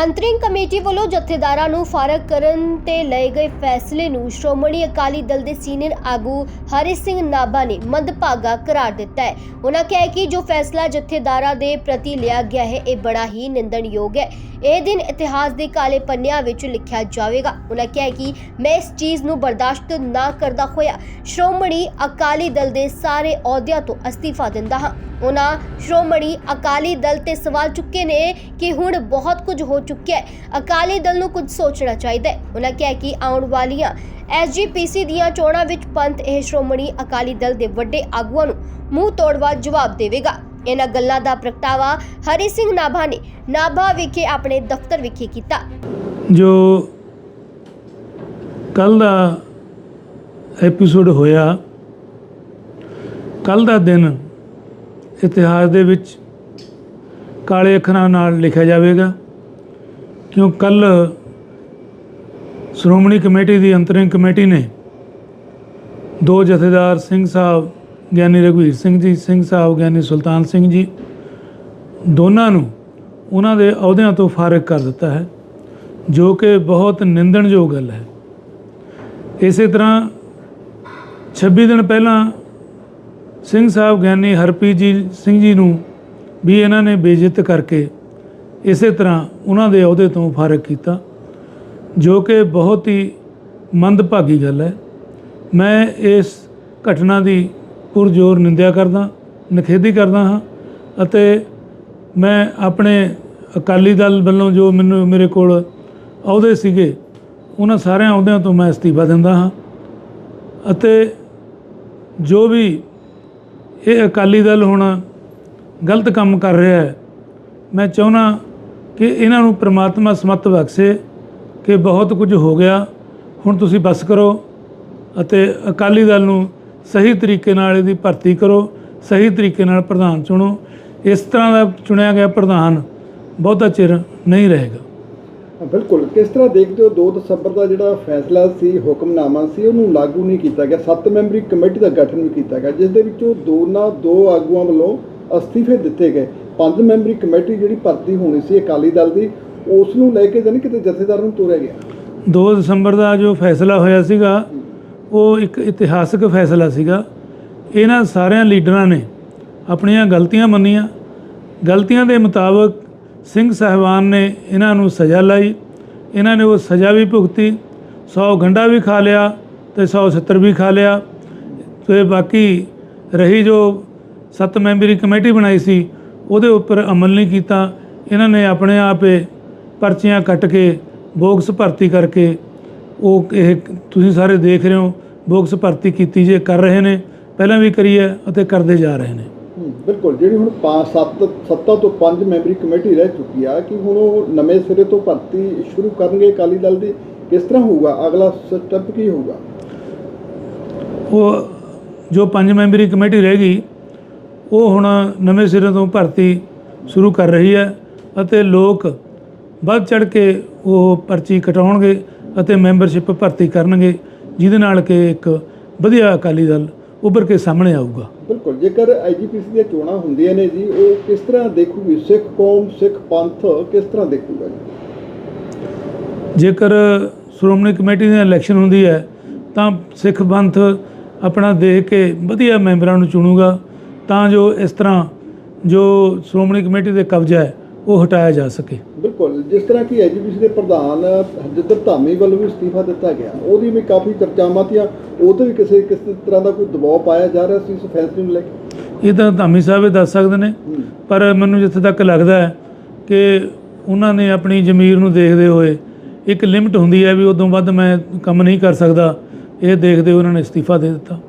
Interim committee ਵੱਲੋਂ ਜਥੇਦਾਰਾਂ ਨੂੰ ਫਾਰਗ ਕਰਨ ਤੇ ਲਏ ਗਏ ਫੈਸਲੇ ਨੂੰ ਸ਼੍ਰੋਮਣੀ ਅਕਾਲੀ ਦਲ ਦੇ ਸੀਨੀਅਰ ਆਗੂ ਹਰੀ ਸਿੰਘ ਨਾਭਾ ਨੇ ਮੰਦਭਾਗਾ ਕਰਾਰ ਦਿੱਤਾ ਹੈ। ਉਹਨਾਂ ਕਿਹਾ ਕਿ ਜੋ ਫੈਸਲਾ ਜਥੇਦਾਰਾਂ ਦੇ ਪ੍ਰਤੀ ਲਿਆ ਗਿਆ ਹੈ, ਇਹ ਬੜਾ ਹੀ ਨਿੰਦਣਯੋਗ ਹੈ। ਇਹ ਦਿਨ ਇਤਿਹਾਸ ਦੇ ਕਾਲੇ ਪੰਨਿਆਂ ਵਿੱਚ ਲਿਖਿਆ ਜਾਵੇਗਾ। ਉਹਨਾਂ ਕਿਹਾ ਕਿ ਮੈਂ ਇਸ ਚੀਜ਼ ਨੂੰ ਬਰਦਾਸ਼ਤ ਨਾ ਕਰਦਾ ਹੋਇਆ, ਸ਼੍ਰੋਮਣੀ ਅਕਾਲੀ ਦਲ ਦੇ ਸਾਰੇ ਅਹੁਦਿਆਂ ਤੋਂ ਅਸਤੀਫਾ ਦਿੰਦਾ ਹਾਂ। ਉਹਨਾਂ ਸ਼੍ਰੋਮਣੀ ਅਕਾਲੀ ਦਲ ਤੇ ਸਵਾਲ ਚੁੱਕੇ ਨੇ ਕਿ ਹੁਣ ਬਹੁਤ ਕੁਝ ਹੋ ਚੁੱਕਿਆ ਹੈ। ਅਕਾਲੀ ਦਲ ਨੂੰ ਕੁਝ ਸੋਚਣਾ ਚਾਹੀਦਾ ਹੈ। ਉਹਨਾਂ ਕਿਹਾ ਕਿ ਆਉਣ ਵਾਲੀਆਂ ਐਸਜੀਪੀਸੀ ਦੀਆਂ ਚੋਣਾਂ ਵਿੱਚ ਪੰਥ ਇਹ ਸ਼੍ਰੋਮਣੀ ਅਕਾਲੀ ਦਲ ਦੇ ਵੱਡੇ ਆਗੂਆਂ ਨੂੰ ਮੂੰਹ ਤੋੜਵਾ ਜਵਾਬ ਦੇਵੇਗਾ। ਇਹਨਾਂ ਗੱਲਾਂ ਦਾ ਪ੍ਰਗਟਾਵਾ ਹਰੀ ਸਿੰਘ ਨਾਭਾ ਨੇ ਨਾਭਾ ਵਿਖੇ ਆਪਣੇ ਦਫ਼ਤਰ ਵਿਖੇ ਕੀਤਾ। ਜੋ ਕੱਲ ਦਾ ਐਪੀਸੋਡ ਹੋਇਆ ਕੱਲ ਦਾ ਦਿਨ ਇਤਿਹਾਸ ਦੇ ਵਿੱਚ ਕਾਲੇ ਅੱਖਰਾਂ ਨਾਲ ਲਿਖਿਆ ਜਾਵੇਗਾ। ਕਿਉਂ ਕੱਲ ਸ਼੍ਰੋਮਣੀ ਕਮੇਟੀ ਦੀ ਅੰਤਰਿੰਗ ਕਮੇਟੀ ਨੇ ਦੋ ਜਥੇਦਾਰ ਸਿੰਘ ਸਾਹਿਬ, ਗਿਆਨੀ ਰਘਵੀਰ ਸਿੰਘ ਜੀ, ਸਿੰਘ ਸਾਹਿਬ, ਗਿਆਨੀ ਸੁਲਤਾਨ ਸਿੰਘ ਜੀ, ਦੋਨਾਂ ਨੂੰ ਉਹਨਾਂ ਦੇ ਅਹੁਦਿਆਂ ਤੋਂ ਫਾਰਗ ਕਰ ਦਿੱਤਾ ਹੈ, ਜੋ ਕਿ ਬਹੁਤ ਨਿੰਦਣਯੋਗ ਗੱਲ ਹੈ। ਇਸੇ ਤਰ੍ਹਾਂ 26 ਦਿਨ ਪਹਿਲਾਂ ਸਿੰਘ ਸਾਹਿਬ, ਗਿਆਨੀ ਹਰਪ੍ਰੀਤ ਜੀ, ਸਿੰਘ ਜੀ ਨੂੰ ਵੀ ਇਹਨਾਂ ਨੇ ਬੇਇੱਜ਼ਤ ਕਰਕੇ ਇਸੇ ਤਰ੍ਹਾਂ ਉਹਨਾਂ ਦੇ ਅਹੁਦੇ ਤੋਂ ਫਾਰਗ ਕੀਤਾ, ਜੋ ਕਿ ਬਹੁਤ ਹੀ ਮੰਦਭਾਗੀ ਗੱਲ ਹੈ। ਮੈਂ ਇਸ ਘਟਨਾ ਦੀ ਪੁਰਜ਼ੋਰ ਨਿੰਦਿਆ ਕਰਦਾ, ਨਿਖੇਧੀ ਕਰਦਾ ਹਾਂ ਅਤੇ ਮੈਂ ਆਪਣੇ ਅਕਾਲੀ ਦਲ ਵੱਲੋਂ ਜੋ ਮੈਨੂੰ, ਮੇਰੇ ਕੋਲ ਅਹੁਦੇ ਸੀਗੇ, ਉਹਨਾਂ ਸਾਰਿਆਂ ਅਹੁਦਿਆਂ ਤੋਂ ਮੈਂ ਅਸਤੀਫਾ ਦਿੰਦਾ ਹਾਂ ਅਤੇ ਜੋ ਵੀ ਇਹ ਅਕਾਲੀ ਦਲ ਹੁਣ ਗਲਤ ਕੰਮ ਕਰ ਰਿਹਾ ਹੈ, ਮੈਂ ਚਾਹੁੰਦਾ ਕਿ ਇਹਨਾਂ ਨੂੰ ਪ੍ਰਮਾਤਮਾ ਸਮਤ ਬਖਸ਼ੇ ਕਿ ਬਹੁਤ ਕੁਝ ਹੋ ਗਿਆ। ਹੁਣ ਤੁਸੀਂ ਬਸ ਕਰੋ ਅਤੇ ਅਕਾਲੀ ਦਲ ਨੂੰ ਸਹੀ ਤਰੀਕੇ ਨਾਲ ਇਹਦੀ ਭਰਤੀ ਕਰੋ, ਸਹੀ ਤਰੀਕੇ ਨਾਲ ਪ੍ਰਧਾਨ ਚੁਣੋ। ਇਸ ਤਰ੍ਹਾਂ ਦਾ ਚੁਣਿਆ ਗਿਆ ਪ੍ਰਧਾਨ ਬਹੁਤਾ ਚਿਰ ਨਹੀਂ ਰਹੇਗਾ। ਬਿਲਕੁਲ। ਕਿਸ ਤਰ੍ਹਾਂ ਦੇਖਦੇ ਹੋ 2 ਦਸੰਬਰ ਦਾ ਜਿਹੜਾ ਫੈਸਲਾ ਸੀ, ਹੁਕਮਨਾਮਾ ਸੀ, ਉਹਨੂੰ ਲਾਗੂ ਨਹੀਂ ਕੀਤਾ ਗਿਆ। 7 ਮੈਂਬਰੀ ਕਮੇਟੀ ਦਾ ਗਠਨ ਵੀ ਕੀਤਾ ਗਿਆ, ਜਿਸ ਦੇ ਵਿੱਚੋਂ ਦੋਨਾਂ, ਦੋ ਆਗੂਆਂ ਵੱਲੋਂ ਅਸਤੀਫੇ ਦਿੱਤੇ ਗਏ। ਪੰਜ ਮੈਂਬਰੀ ਕਮੇਟੀ ਜਿਹੜੀ ਭਰਤੀ ਹੋਣੀ ਸੀ ਅਕਾਲੀ ਦਲ ਦੀ, ਉਸ ਨੂੰ ਲੈ ਕੇ ਜਾਨੀ ਕਿਤੇ ਜਥੇਦਾਰ ਨੂੰ ਤੋਰਿਆ ਗਿਆ? 2 ਦਸੰਬਰ ਦਾ ਜੋ ਫੈਸਲਾ ਹੋਇਆ ਸੀਗਾ, ਉਹ ਇੱਕ ਇਤਿਹਾਸਕ ਫੈਸਲਾ ਸੀਗਾ। ਇਹਨਾਂ ਸਾਰਿਆਂ ਲੀਡਰਾਂ ਨੇ ਆਪਣੀਆਂ ਗਲਤੀਆਂ ਮੰਨੀਆਂ। ਗਲਤੀਆਂ ਦੇ ਮੁਤਾਬਕ ਸਿੰਘ ਸਾਹਿਬਾਨ ਨੇ ਇਹਨਾਂ ਨੂੰ ਸਜ਼ਾ ਲਾਈ। ਇਹਨਾਂ ਨੇ ਉਹ ਸਜ਼ਾ ਵੀ ਭੁਗਤੀ। 100 ਗੰਡਾ ਵੀ ਖਾ ਲਿਆ ਤੇ 170 ਵੀ ਖਾ ਲਿਆ। ਤੇ ਬਾਕੀ ਰਹੀ ਜੋ ਸੱਤ ਮੈਂਬਰੀ ਕਮੇਟੀ ਬਣਾਈ ਸੀ ਉਹਦੇ ਉੱਪਰ ਅਮਲ ਨਹੀਂ ਕੀਤਾ। ਇਹਨਾਂ ਨੇ ਆਪਣੇ ਆਪੇ ਪਰਚੀਆਂ ਕੱਟ ਕੇ ਬੋਕਸ ਭਰਤੀ ਕਰਕੇ ਉਹ ਇਹ ਤੁਸੀਂ ਸਾਰੇ ਦੇਖ ਰਹੇ ਹੋ ਬੋਕਸ ਭਰਤੀ ਕੀਤੀ ਜੇ ਕਰ ਰਹੇ ਨੇ ਪਹਿਲਾਂ ਵੀ ਕਰੀ ਹੈ ਅਤੇ ਕਰਦੇ ਜਾ ਰਹੇ ਨੇ। ਬਿਲਕੁਲ ਜਿਹੜੀ ਹੁਣ 5 7 ਸੱਤਾਂ ਤੋਂ 5 ਮੈਂਬਰੀ ਕਮੇਟੀ ਰਹਿ ਚੁੱਕੀ ਆ ਕਿ ਹੁਣ ਉਹ ਨਵੇਂ ਸਿਰੇ ਤੋਂ ਭਰਤੀ ਸ਼ੁਰੂ ਕਰਨਗੇ ਅਕਾਲੀ ਦਲ ਦੀ ਕਿਸ ਤਰ੍ਹਾਂ ਹੋਊਗਾ? ਅਗਲਾ ਸਟੈਪ ਕੀ ਹੋਊਗਾ? ਉਹ ਜੋ ਪੰਜ ਮੈਂਬਰੀ ਕਮੇਟੀ ਰਹਿ ਗਈ ਉਹ ਹੁਣ ਨਵੇਂ ਸਿਰੇ ਤੋਂ ਭਰਤੀ ਸ਼ੁਰੂ ਕਰ ਰਹੀ ਹੈ ਅਤੇ ਲੋਕ ਵੱਧ ਚੜ ਕੇ ਉਹ ਪਰਚੀ ਕਟਾਉਣਗੇ ਅਤੇ ਮੈਂਬਰਸ਼ਿਪ ਭਰਤੀ ਕਰਨਗੇ ਜਿਹਦੇ ਨਾਲ ਕਿ ਇੱਕ ਵਧੀਆ ਅਕਾਲੀ ਦਲ ਉੱਭਰ ਕੇ ਸਾਹਮਣੇ ਆਊਗਾ। ਬਿਲਕੁਲ ਜੇਕਰ ਆਈਜੀਪੀਸੀ ਦੀਆਂ ਚੋਣਾਂ ਹੁੰਦੀਆਂ ਨੇ ਜੀ ਉਹ ਕਿਸ ਤਰ੍ਹਾਂ ਦੇਖੂਗੀ? ਸਿੱਖ ਕੌਮ ਸਿੱਖ ਪੰਥ ਕਿਸ ਤਰ੍ਹਾਂ ਦੇਖੂਗਾ ਜੇਕਰ ਸ਼੍ਰੋਮਣੀ ਕਮੇਟੀ ਦੀ ਇਲੈਕਸ਼ਨ ਹੁੰਦੀ ਹੈ ਤਾਂ ਸਿੱਖ ਪੰਥ ਆਪਣਾ ਦੇਖ ਕੇ ਵਧੀਆ ਮੈਂਬਰਾਂ ਨੂੰ ਚੁਣੂਗਾ ਤਾਂ ਜੋ ਇਸ ਤਰ੍ਹਾਂ ਜੋ ਸ਼੍ਰੋਮਣੀ ਕਮੇਟੀ ਦੇ ਕਬਜ਼ਾ ਹੈ ਉਹ ਹਟਾਇਆ ਜਾ ਸਕੇ। ਬਿਲਕੁਲ ਜਿਸ ਤਰ੍ਹਾਂ ਕਿ ਆਈਜੀਪੀਸੀ ਦੇ ਪ੍ਰਧਾਨ ਹਰਜਿੰਦਰ ਧਾਮੀ ਵੱਲੋਂ ਵੀ ਅਸਤੀਫਾ ਦਿੱਤਾ ਗਿਆ। ਉਹਦੀ ਵੀ ਕਾਫੀ ਚਰਚਾਵਾਂ ਤੀਆਂ। ਉਹ ਤੇ ਵੀ ਕਿਸੇ ਕਿਸੇ ਤਰ੍ਹਾਂ ਦਾ ਕੋਈ ਦਬਾਅ ਪਾਇਆ ਜਾ ਰਿਹਾ ਸੀ ਇਸ ਫੈਸਲੇ ਨੂੰ ਲੈ ਕੇ? ਇਹ ਤਾਂ ਧਾਮੀ ਸਾਹਿਬ ਹੀ ਦੱਸ ਸਕਦੇ ਨੇ। ਪਰ ਮੈਨੂੰ ਜਿੱਥੇ ਤੱਕ ਲੱਗਦਾ ਹੈ ਕਿ ਉਹਨਾਂ ਨੇ ਆਪਣੀ ਜ਼ਮੀਰ ਨੂੰ ਦੇਖਦੇ ਹੋਏ ਇੱਕ ਲਿਮਟ ਹੁੰਦੀ ਹੈ ਵੀ ਉਦੋਂ ਵੱਧ ਮੈਂ ਕੰਮ ਨਹੀਂ ਕਰ ਸਕਦਾ। ਇਹ ਦੇਖਦੇ ਉਹਨਾਂ ਨੇ ਅਸਤੀਫਾ ਦੇ ਦਿੱਤਾ।